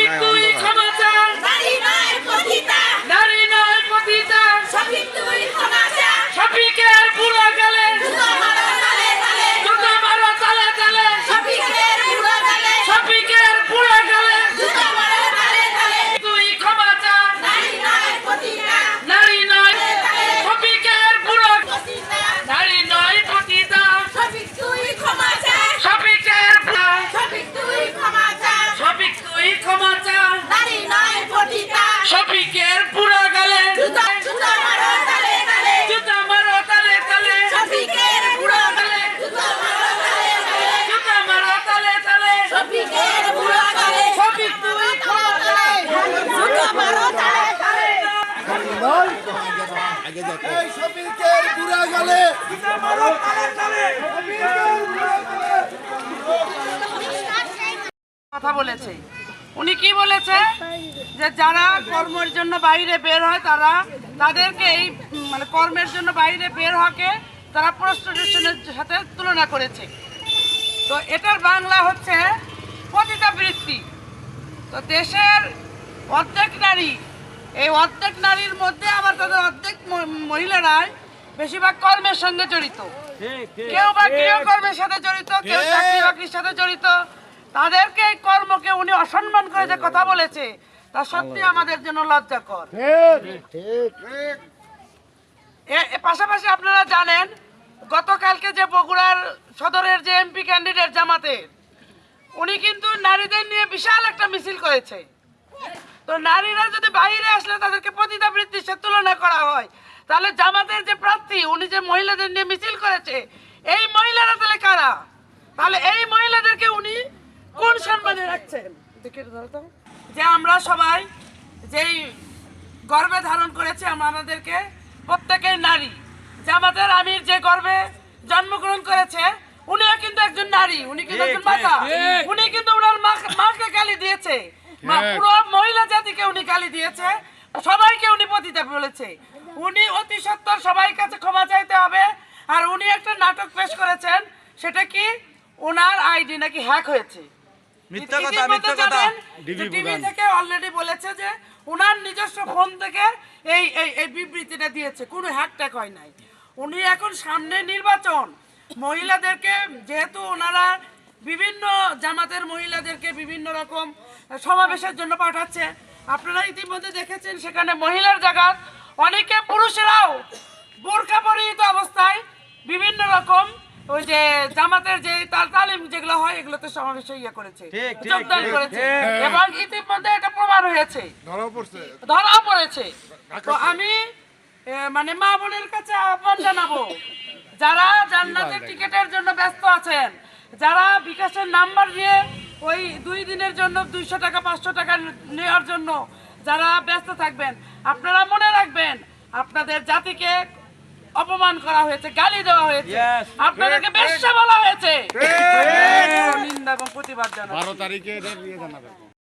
speak to এই শফিকের বুড়া গেলে। কথা বলেছে। উনি কি বলেছে? যে যারা কর্মের জন্য বাইরে বের হয় তারা তাদেরকে এই মানে কর্মের জন্য বাইরে বের হকে তারা প্রস্টিটিউশনের সাথে তুলনা করেছে। তো এটার বাংলা হচ্ছে পতিতাবৃত্তি তো দেশের অর্ধেক নারী এই অর্ধেক নারীর মধ্যে তাদের অর্ধেক মহিলারাই বেশিরভাগ কর্মের সঙ্গে জড়িত। কেউ বা গৃহকর্মের সাথে জড়িত, কেউ চাকরি বাকরির সাথে জড়িত। তাদেরকে এই কর্মকে উনি অসম্মান করে যে কথা বলেছে, তা সত্যি আমাদের জন্য লজ্জাকর। পাশাপাশি আপনারা জানেন, গতকালকে যে বগুড়ার সদরের যে এমপি ক্যান্ডিডেট জামাতের, উনি কিন্তু নারীদের নিয়ে বিশাল একটা মিছিল করেছে। তো নারীরা যদি বাইরে আসলে তাদেরকে পতিতাবৃত্তির সাথে তুলনা করা হয় তাহলে জামাতের যে প্রার্থী উনি যে মহিলাদের নিয়ে মিছিল করেছে এই মহিলারা তাহলে কারা? তাহলে এই মহিলাদেরকে উনি কোন সম্মানে রাখছেন। যে আমরা সবাই যেই গর্বে ধারণ করেছে আমাদেরকে প্রত্যেকের নারী। জামাতের আমির যে গর্বে জন্মগ্রহণ করেছে উনিও কিন্তু একজন নারী উনি কিন্তু একজন মাতা। উনি কিন্তু ওনার মাকে গালি দিয়েছে। পুরো মহিলা জাতিকে উনি গালি দিয়েছে সবাইকে উনি পতিতা বলেছে। উনি অতি সত্তর সবাই কাছে ক্ষমা চাইতে হবে আর উনি একটা নাটক পেশ করেছেন সেটা কি? ওনার আইডি নাকি হ্যাক হয়েছে। মিথ্যা কথা মিথ্যা কথা। টিভি থেকে অলরেডি বলেছে যে ওনার নিজস্ব ফোন থেকে এই এই এই বিবৃতিটা দিয়েছে কোনো হ্যাক ট্যাক হয় নাই। উনি এখন সামনে নির্বাচন। মহিলাদেরকে যেহেতু ওনারা বিভিন্ন জামাতের মহিলাদেরকে বিভিন্ন রকম সমাবেশের জন্য পাঠাচ্ছে। আপনারা ইতিমধ্যে দেখেছেন সেখানে মহিলার জায়গা অনেকে পুরুষেরাও বোরখা পরিহিত অবস্থায় বিভিন্ন রকম ওই যে জামাতের যে তার তালিম যেগুলো হয় এগুলোতে সমাবেশে ইয়ে করেছে ঠিক, ঠিক, যোগদান করেছে। এবং ইতিমধ্যে এটা প্রমাণ হয়েছে। ধরা পড়েছে। তো আমি মানে মা বোনের কাছে আহ্বান জানাব যারা জান্নাতের টিকেটের জন্য ব্যস্ত আছেন যারা বিকাশের নাম্বার দিয়ে ওই দুই দিনের জন্য দুইশো টাকা পাঁচশো টাকা নেওয়ার জন্য যারা ব্যস্ত থাকবেন আপনারা মনে রাখবেন আপনাদের জাতিকে অপমান করা হয়েছে গালি দেওয়া হয়েছে আপনাদেরকে বেশ্যা বলা হয়েছে। নিন্দা এবং প্রতিবাদ জানাচ্ছি। বারো তারিখে জানাবেন।